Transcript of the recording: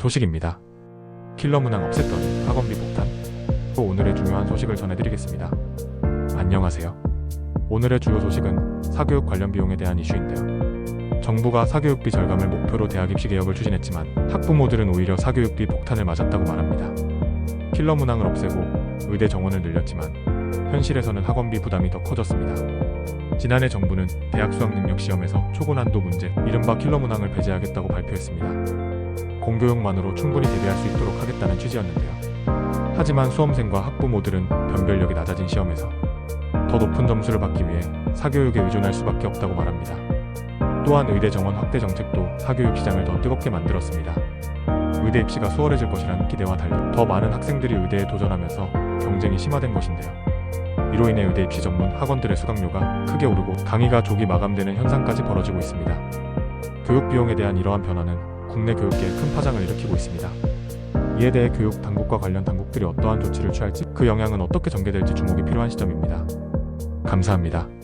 소식입니다. 킬러 문항 없앴더니 학원비 폭탄? 또 오늘의 중요한 소식을 전해드리겠습니다. 안녕하세요. 오늘의 주요 소식은 사교육 관련 비용에 대한 이슈인데요. 정부가 사교육비 절감을 목표로 대학 입시 개혁을 추진했지만 학부모들은 오히려 사교육비 폭탄을 맞았다고 말합니다. 킬러 문항을 없애고 의대 정원을 늘렸지만 현실에서는 학원비 부담이 더 커졌습니다. 지난해 정부는 대학 수학 능력 시험에서 초고난도 문제, 이른바 킬러 문항을 배제하겠다고 발표했습니다. 공교육만으로 충분히 대비할 수 있도록 하겠다는 취지였는데요. 하지만 수험생과 학부모들은 변별력이 낮아진 시험에서 더 높은 점수를 받기 위해 사교육에 의존할 수밖에 없다고 말합니다. 또한 의대 정원 확대 정책도 사교육 시장을 더 뜨겁게 만들었습니다. 의대 입시가 수월해질 것이라는 기대와 달리 더 많은 학생들이 의대에 도전하면서 경쟁이 심화된 것인데요. 이로 인해 의대 입시 전문 학원들의 수강료가 크게 오르고 강의가 조기 마감되는 현상까지 벌어지고 있습니다. 교육 비용에 대한 이러한 변화는 국내 교육계에 큰 파장을 일으키고 있습니다. 이에 대해 교육 당국과 관련 당국들이 어떠한 조치를 취할지 그 영향은 어떻게 전개될지 주목이 필요한 시점입니다. 감사합니다.